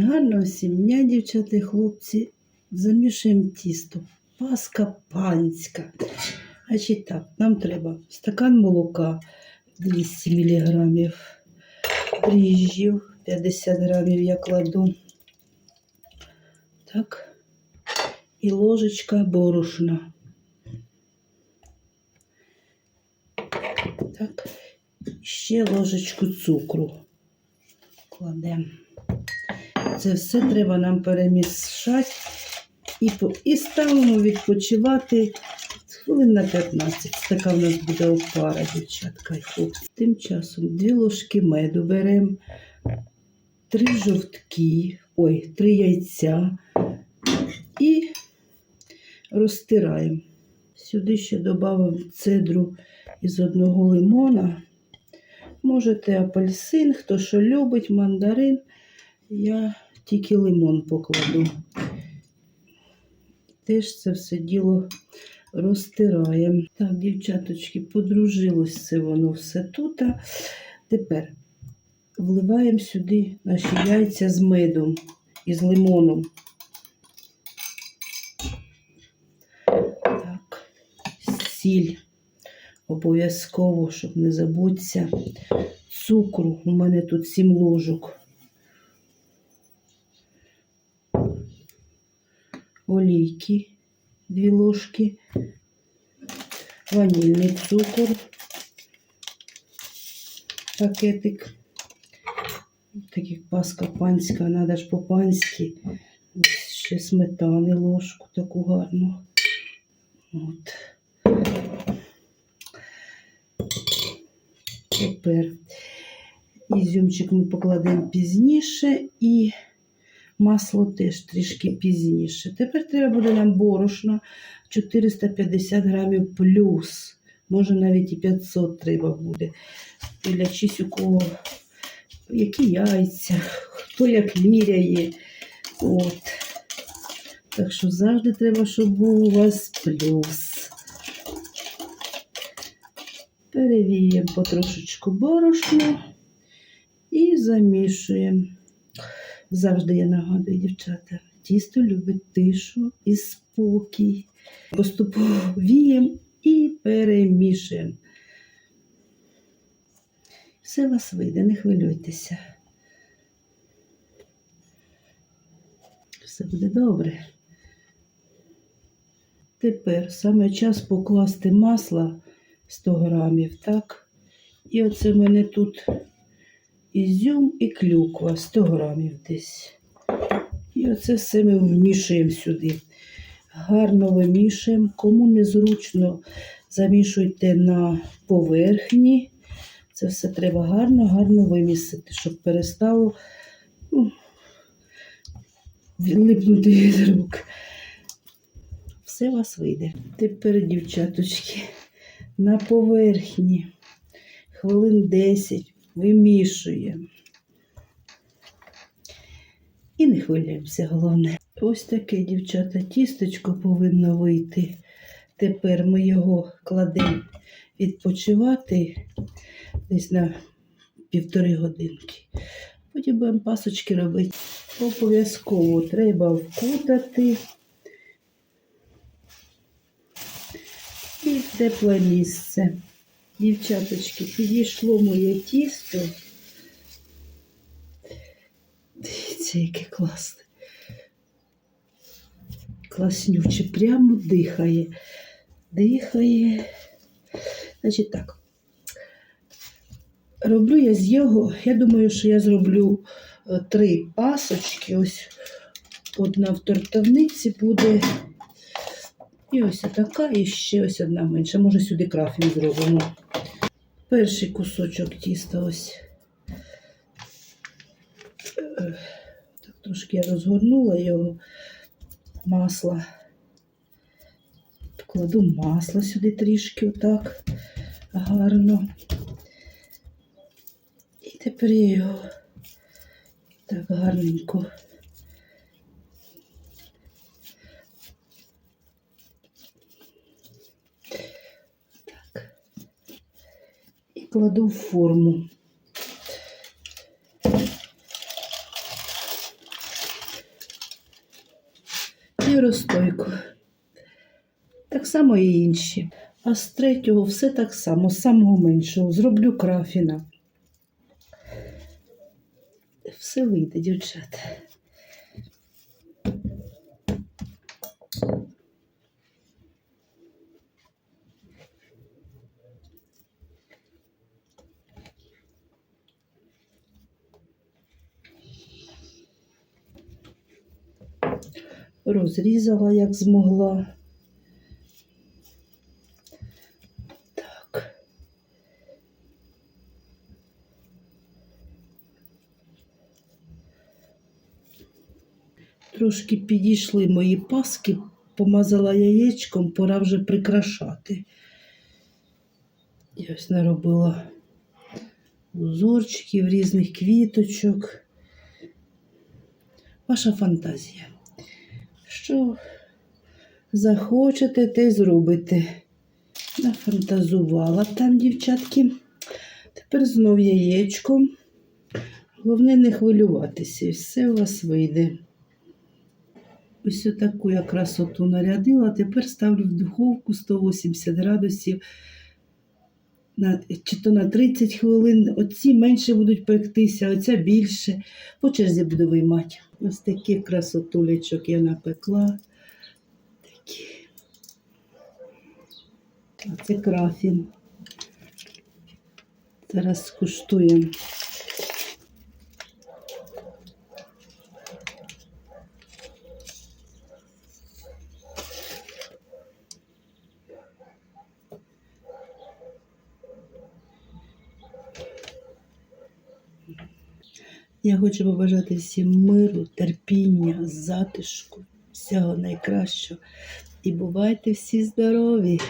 Гарного всім дня, дівчата і хлопці. Замішуємо тісто. Паска панська. Значить так, нам треба стакан молока 200 мг, дріжджів 50 грамів я кладу. Так. І ложечка борошна. Так. Ще ложечку цукру кладемо. Це все треба нам перемішати і, і ставимо відпочивати хвилин на 15. Така в нас буде опара, дівчатка і хлопці. Тим часом дві ложки меду беремо, три жовтки, ой, три яйця і розтираємо. Сюди ще додамо цедру із одного лимона. Можете апельсин, хто що любить, мандарин. Я тільки лимон покладу. Теж це все діло розтираємо. Так, дівчаточки, подружилось це воно все тут. Тепер вливаємо сюди наші яйця з медом і з лимоном. Так, сіль. Обов'язково, щоб не забутися. Цукру. У мене тут 7 ложок. Олійки 2 ложки, ванільний цукор, пакетик. Так як паска панська, треба ж по-панськи. Ще сметани ложку таку гарну. От. Тепер ізюмчик ми покладемо пізніше і Масло теж трішки пізніше. Тепер треба буде нам борошна 450 грамів плюс. Може навіть і 500 треба буде. Дивлячись у кого, які яйця, хто як міряє. От. Так що завжди треба, щоб був у вас плюс. Перевіємо потрошечку борошно і замішуємо. Завжди я нагадую, дівчата, тісто любить тишу і спокій. Поступово віємо і перемішуємо. Все вас вийде, не хвилюйтеся. Все буде добре. Тепер саме час покласти масло 100 грамів, так? І оце в мене тут ізюм і клюква 100 грамів десь. І оце все ми вмішуємо сюди. Гарно вимішуємо. Кому незручно, замішуйте на поверхні. Це все треба гарно-гарно вимісити, щоб перестало ну, липнути від рук. Все у вас вийде. Тепер, дівчаточки, на поверхні хвилин 10 вимішуємо. І не хвилюємося, головне. Ось таке, дівчата, тістечко повинно вийти. Тепер ми його кладемо відпочивати десь на півтори годинки. Потім будемо пасочки робити. Обов'язково треба вкутати і в тепле місце. Дівчаточки, підійшло моє тісто. Дивіться, яке класне. Класнюче, прямо дихає. Дихає. Значить так. Роблю я з його, я думаю, що я зроблю е, три пасочки. Ось одна в тортовниці буде. І ось така, і ще ось одна менша. Може, сюди крафін зробимо. Перший кусочок тіста ось. Так, трошки я розгорнула його масла. Кладу масло сюди трішки отак гарно. І тепер я його так гарненько. кладу в форму. І розтойку. Так само і інші. А з третього все так само, з самого меншого, зроблю крафіна. Все вийде, дівчата. Розрізала, як змогла. Так. Трошки підійшли мої паски, помазала яєчком, пора вже прикрашати. Я ось наробила узорчиків, різних квіточок. Ваша фантазія. Що захочете, те й зробите. Нафантазувала там, дівчатки. Тепер знов яєчко. Головне не хвилюватися, і все у вас вийде. Ось таку я красоту нарядила. Тепер ставлю в духовку 180 градусів. На, чи то на 30 хвилин. Оці менше будуть пектися, оця більше. По черзі буду виймати. Ось таких красотулечок я напекла. Такі. А це крафін. Зараз скуштуємо. Я хочу побажати всім миру, терпіння, затишку, всього найкращого. І бувайте всі здорові!